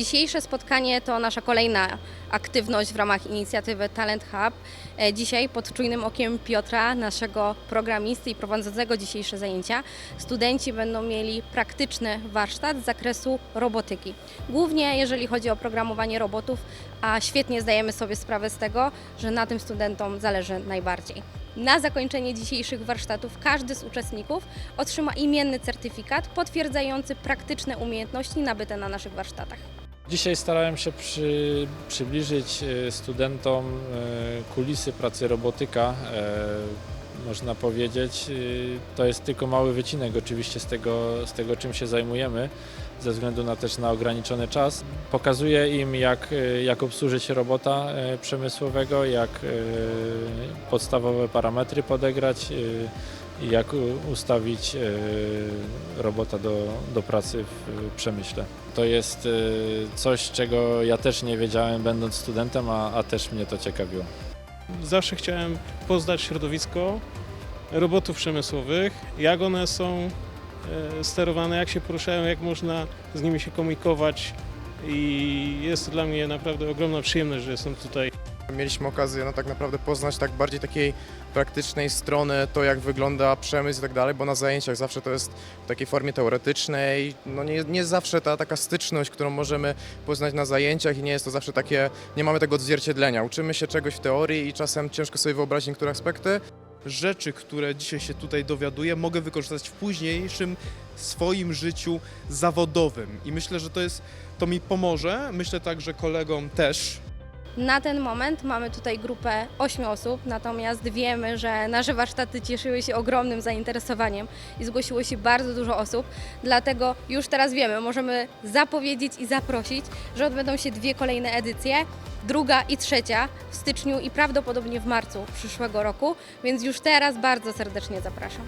Dzisiejsze spotkanie to nasza kolejna aktywność w ramach inicjatywy Talent Hub. E, Dzisiaj pod czujnym okiem Piotra, naszego programisty i prowadzącego dzisiejsze zajęcia, studenci będą mieli praktyczny warsztat z zakresu robotyki. Głównie jeżeli chodzi o programowanie robotów, a świetnie zdajemy sobie sprawę z tego, że na tym studentom zależy najbardziej. Na zakończenie dzisiejszych warsztatów każdy z uczestników otrzyma imienny certyfikat potwierdzający praktyczne umiejętności nabyte na naszych warsztatach. Dzisiaj starałem się przy, przybliżyć e, studentom e, kulisy pracy robotyka. Można powiedzieć, E, to jest tylko mały wycinek oczywiście z tego, z tego czym się zajmujemy, ze względu na też na ograniczony czas. Pokazuję im jak, e, jak obsłużyć robota e, przemysłowego, jak podstawowe parametry podegrać jak ustawić robota do, do pracy w przemyśle. To jest y, coś, czego ja też nie wiedziałem, będąc studentem, a, a też mnie to ciekawiło. Zawsze chciałem poznać środowisko robotów przemysłowych, jak one są e, sterowane, jak się poruszają, jak można z nimi się komunikować i jest to dla mnie naprawdę ogromna przyjemność, że jestem tutaj. Mieliśmy okazję no, tak naprawdę poznać tak bardziej takiej praktycznej strony, to jak wygląda przemysł i tak dalej, bo na zajęciach zawsze to jest w takiej formie teoretycznej, no nie, nie zawsze ta taka styczność, którą możemy poznać na zajęciach i nie jest to zawsze takie, nie mamy tego odzwierciedlenia. Uczymy się czegoś w teorii i czasem ciężko sobie wyobrazić niektóre aspekty, rzeczy, które dzisiaj się tutaj dowiaduję, mogę wykorzystać w późniejszym swoim życiu zawodowym. I myślę, że to jest, to mi pomoże. Myślę także kolegom też. Na ten moment mamy tutaj grupę 8 osób, natomiast wiemy, że nasze warsztaty cieszyły się ogromnym zainteresowaniem i zgłosiło się bardzo dużo osób, dlatego już teraz wiemy, możemy zapowiedzieć i zaprosić, że odbędą się dwie kolejne edycje, druga i trzecia w styczniu i prawdopodobnie w marcu przyszłego roku, więc już teraz bardzo serdecznie zapraszam.